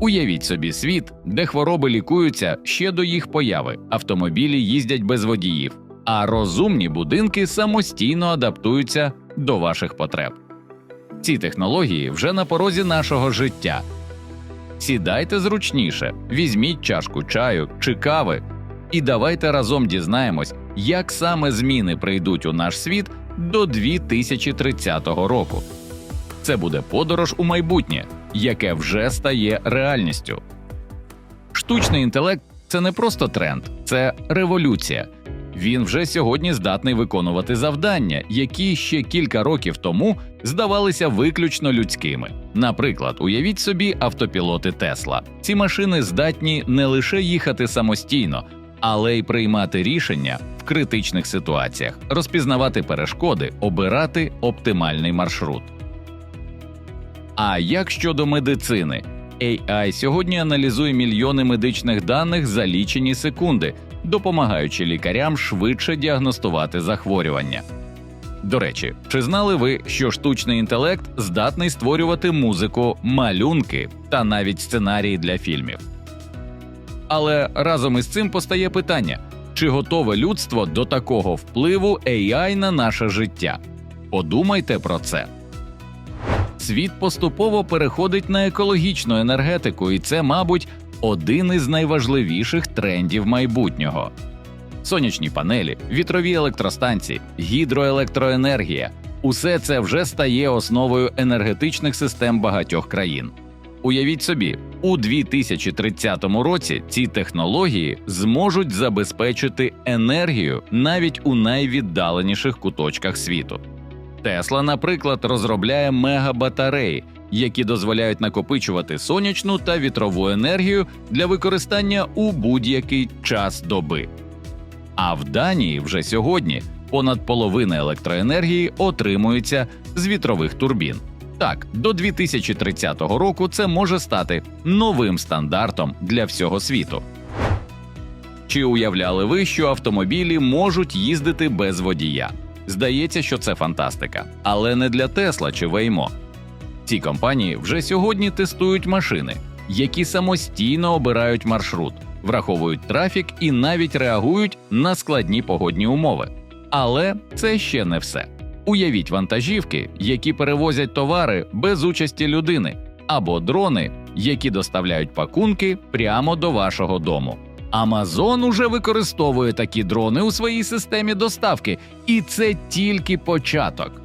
Уявіть собі світ, де хвороби лікуються ще до їх появи, автомобілі їздять без водіїв, а розумні будинки самостійно адаптуються до ваших потреб. Ці технології вже на порозі нашого життя. Сідайте зручніше, візьміть чашку чаю чи кави, і давайте разом дізнаємось, як саме зміни прийдуть у наш світ до 2030 року. Це буде подорож у майбутнє, яке вже стає реальністю. Штучний інтелект це не просто тренд, це революція. Він вже сьогодні здатний виконувати завдання, які ще кілька років тому здавалися виключно людськими. Наприклад, уявіть собі автопілоти Тесла. Ці машини здатні не лише їхати самостійно, але й приймати рішення в критичних ситуаціях, розпізнавати перешкоди, обирати оптимальний маршрут. А як щодо медицини? AI сьогодні аналізує мільйони медичних даних за лічені секунди, допомагаючи лікарям швидше діагностувати захворювання. До речі, чи знали ви, що штучний інтелект здатний створювати музику, малюнки та навіть сценарії для фільмів? Але разом із цим постає питання: чи готове людство до такого впливу AI на наше життя? Подумайте про це. Світ поступово переходить на екологічну енергетику, і це, мабуть, один із найважливіших трендів майбутнього. Сонячні панелі, вітрові електростанції, гідроелектроенергія усе це вже стає основою енергетичних систем багатьох країн. Уявіть собі, у 2030 році ці технології зможуть забезпечити енергію навіть у найвіддаленіших куточках світу. Тесла, наприклад, розробляє мегабатареї, які дозволяють накопичувати сонячну та вітрову енергію для використання у будь-який час доби. А в Данії вже сьогодні понад половина електроенергії отримується з вітрових турбін. Так, до 2030 року це може стати новим стандартом для всього світу. Чи уявляли ви, що автомобілі можуть їздити без водія? Здається, що це фантастика, але не для Тесла чи Веймо. Ці компанії вже сьогодні тестують машини, які самостійно обирають маршрут, враховують трафік і навіть реагують на складні погодні умови. Але це ще не все. Уявіть вантажівки, які перевозять товари без участі людини, або дрони, які доставляють пакунки прямо до вашого дому. Амазон уже використовує такі дрони у своїй системі доставки, і це тільки початок.